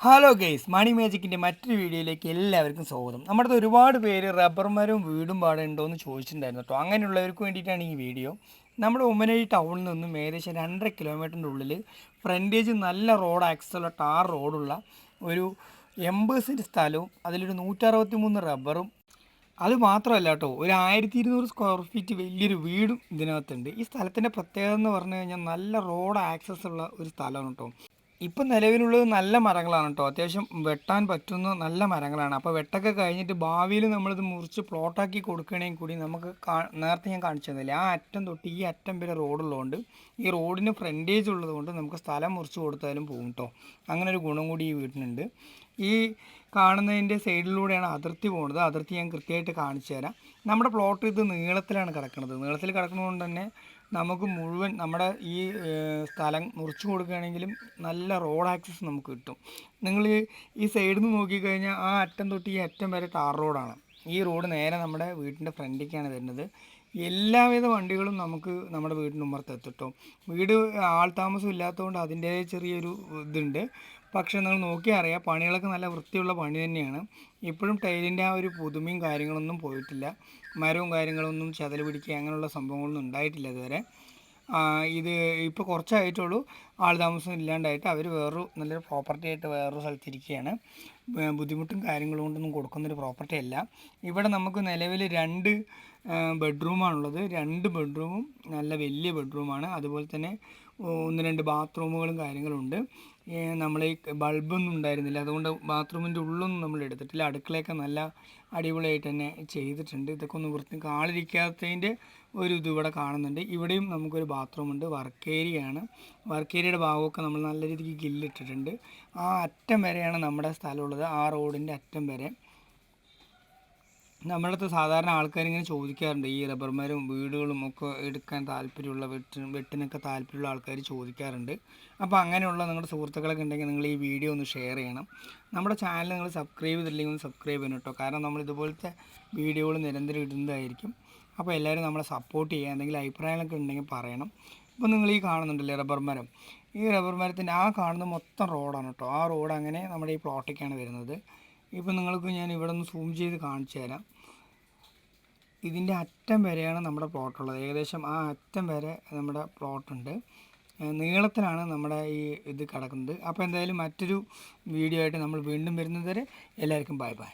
Hello guys മണി മാജിക്കിന്റെ മറ്റൊരു വീഡിയോയിലേക്ക് എല്ലാവർക്കും സ്വാഗതം. നമ്മുടെ ഒരുപാട് പേര് റബ്ബർ മരവും വീടും പാടുണ്ടോ എന്ന് ചോദിച്ചിട്ടുണ്ടായിരുന്നു കേട്ടോ. അങ്ങനെയുള്ളവർക്ക് വേണ്ടിയിട്ടാണ് ഈ വീഡിയോ. നമ്മുടെ ഉമ്മനഴി ടൗണിൽ നിന്നും ഏകദേശം രണ്ടര കിലോമീറ്ററിന്റെ ഉള്ളിൽ ഫ്രണ്ടേജ് നല്ല റോഡ് ആക്സസുള്ള ടാർ റോഡുള്ള ഒരു എൺപത് സെന്റ് സ്ഥലവും അതിലൊരു നൂറ്ററുപത്തി മൂന്ന് റബ്ബറും അത് മാത്രമല്ല കേട്ടോ ഒരു ആയിരത്തി ഇരുന്നൂറ് സ്ക്വയർ ഫീറ്റ് വലിയൊരു വീടും ഇതിനകത്തുണ്ട്. ഈ സ്ഥലത്തിന്റെ പ്രത്യേകത എന്ന് പറഞ്ഞു കഴിഞ്ഞാൽ നല്ല റോഡ് ആക്സസ് ഉള്ള ഒരു സ്ഥലമാണ് കേട്ടോ. ഇപ്പം നിലവിലുള്ളത് നല്ല മരങ്ങളാണ് കേട്ടോ. അത്യാവശ്യം വെട്ടാൻ പറ്റുന്ന നല്ല മരങ്ങളാണ്. അപ്പോൾ വെട്ടൊക്കെ കഴിഞ്ഞിട്ട് ഭാവിയിൽ നമ്മളിത് മുറിച്ച് പ്ലോട്ടാക്കി കൊടുക്കണമെങ്കിൽ കൂടി നമുക്ക് നേരത്തെ ഞാൻ കാണിച്ചു തന്നില്ലേ? ആ അറ്റം തൊട്ട് ഈ അറ്റം വരെ റോഡുള്ളതുകൊണ്ട് ഈ റോഡിന് ഫ്രണ്ടേജ് ഉള്ളതുകൊണ്ട് നമുക്ക് സ്ഥലം മുറിച്ച് കൊടുത്താലും പോകും കേട്ടോ അങ്ങനെ ഒരു ഗുണം കൂടി ഈ വീട്ടിനുണ്ട് ഈ കാണുന്നതിന്റെ സൈഡിലൂടെയാണ് അതിർത്തി പോകുന്നത് അതിർത്തി ഞാൻ കൃത്യമായിട്ട് കാണിച്ചു തരാം. നമ്മുടെ പ്ലോട്ട് ഇത് നീളത്തിലാണ് കിടക്കുന്നത് നീളത്തിൽ കിടക്കുന്നതുകൊണ്ട് തന്നെ നമുക്ക് മുഴുവൻ നമ്മുടെ ഈ സ്ഥലം മുറിച്ചു കൊടുക്കുകയാണെങ്കിലും നല്ല റോഡ് ആക്സസ് നമുക്ക് കിട്ടും. നിങ്ങൾ ഈ സൈഡിൽ നിന്ന് നോക്കിക്കഴിഞ്ഞാൽ ആ അറ്റം തൊട്ട് ഈ അറ്റം വരെ ടാർ റോഡാണ്. ഈ റോഡ് നേരെ നമ്മുടെ വീട്ടിന്റെ ഫ്രണ്ടിലേക്കാണ് വരുന്നത്. എല്ലാവിധ വണ്ടികളും നമുക്ക് നമ്മുടെ വീടിന്റെ ഉമ്മർത്ത് എത്തിട്ടോ. വീട് ആൾ താമസം ഇല്ലാത്തതുകൊണ്ട് അതിന്റെ ചെറിയൊരു ഇതുണ്ട്. പക്ഷേ നിങ്ങൾ നോക്കിയാൽ അറിയാം പണികളൊക്കെ നല്ല വൃത്തിയുള്ള പണി തന്നെയാണ്. ഇപ്പോഴും ടൈലിന്റെ ആ ഒരു പുതുമയും കാര്യങ്ങളൊന്നും പോയിട്ടില്ല. മരവും കാര്യങ്ങളൊന്നും ചതൽ പിടിക്കുക അങ്ങനെയുള്ള സംഭവങ്ങളൊന്നും ഉണ്ടായിട്ടില്ല ഇതുവരെ. ഇത് ഇപ്പോൾ കുറച്ചായിട്ടുള്ളൂ. ആൾ താമസം ഇല്ലാണ്ടായിട്ട് അവർ വേറൊരു നല്ലൊരു പ്രോപ്പർട്ടി ആയിട്ട് വേറൊരു സ്ഥലത്തിരിക്കുകയാണ് ബുദ്ധിമുട്ടും കാര്യങ്ങളും കൊണ്ടൊന്നും കൊടുക്കുന്നൊരു പ്രോപ്പർട്ടി അല്ല. ഇവിടെ നമുക്ക് നിലവിൽ രണ്ട് ബെഡ്റൂമാണുള്ളത്. രണ്ട് ബെഡ്റൂമും നല്ല വലിയ ബെഡ്റൂമാണ്. അതുപോലെ തന്നെ ഒന്ന് രണ്ട് ബാത്റൂമുകളും കാര്യങ്ങളുണ്ട്. നമ്മൾ ഈ ബൾബൊന്നും ഉണ്ടായിരുന്നില്ല. അതുകൊണ്ട് ബാത്റൂമിന്റെ ഉള്ളൊന്നും നമ്മൾ എടുത്തിട്ടില്ല. അടുക്കളയൊക്കെ നല്ല അടിപൊളിയായിട്ട് തന്നെ ചെയ്തിട്ടുണ്ട്. ഇതൊക്കെ ഒന്ന് വൃത്തി കാളിരിക്കാത്തതിന്റെ ഒരു ഇത് ഇവിടെ കാണുന്നുണ്ട്. ഇവിടെയും നമുക്കൊരു ബാത്റൂമുണ്ട്. വർക്ക് ഏരിയയാണ്. വർക്ക് ഏരിയയുടെ ഭാഗമൊക്കെ നമ്മൾ നല്ല രീതിക്ക് ഗില്ലിട്ടിട്ടുണ്ട് ആ അറ്റം വരെയാണ് നമ്മുടെ സ്ഥലമുള്ളത്. ആ റോഡിന്റെ അറ്റം വരെ. നമ്മുടെ അടുത്ത് സാധാരണ ആൾക്കാർ ഇങ്ങനെ ചോദിക്കാറുണ്ട്. ഈ റബ്ബർ മരവും വീടുകളും ഒക്കെ എടുക്കാൻ താല്പര്യമുള്ള വെട്ട് വെട്ടിനൊക്കെ താല്പര്യമുള്ള ആൾക്കാർ ചോദിക്കാറുണ്ട്. അപ്പോൾ അങ്ങനെയുള്ള നിങ്ങളുടെ സുഹൃത്തുക്കളൊക്കെ ഉണ്ടെങ്കിൽ നിങ്ങൾ ഈ വീഡിയോ ഒന്ന് ഷെയർ ചെയ്യണം. നമ്മുടെ ചാനൽ നിങ്ങൾ സബ്സ്ക്രൈബ് ചെയ്തില്ലെങ്കിൽ ഒന്ന് സബ്സ്ക്രൈബ് ചെയ്യണം കേട്ടോ. കാരണം നമ്മൾ ഇതുപോലത്തെ വീഡിയോകൾ നിരന്തരം ഇടുന്നതായിരിക്കും. അപ്പോൾ എല്ലാവരും നമ്മളെ സപ്പോർട്ട് ചെയ്യുക. എന്തെങ്കിലും അഭിപ്രായങ്ങളൊക്കെ ഉണ്ടെങ്കിൽ പറയണം. ഇപ്പോൾ നിങ്ങൾ ഈ കാണുന്നുണ്ടല്ലേ റബ്ബർ മരം ഈ റബ്ബർ മരത്തിന്റെ ആ കാണുന്ന മൊത്തം റോഡാണ് കേട്ടോ. ആ റോഡ് അങ്ങനെ നമ്മുടെ ഈ പ്ലോട്ടിലേക്കാണ് വരുന്നത്. ഇപ്പോൾ നിങ്ങൾക്ക് ഞാൻ ഇവിടെ നിന്ന് സൂം ചെയ്ത് കാണിച്ചു തരാം. ഇതിന്റെ അറ്റം വരെയാണ് നമ്മുടെ പ്ലോട്ടുള്ളത്. ഏകദേശം ആ അറ്റം വരെ നമ്മുടെ പ്ലോട്ടുണ്ട്. നീളത്തിലാണ് നമ്മുടെ ഈ ഇത് കിടക്കുന്നത്. അപ്പോൾ എന്തായാലും മറ്റൊരു വീഡിയോ ആയിട്ട് നമ്മൾ വീണ്ടും വരുന്നത് വരെ എല്ലാവർക്കും ബൈ ബൈ.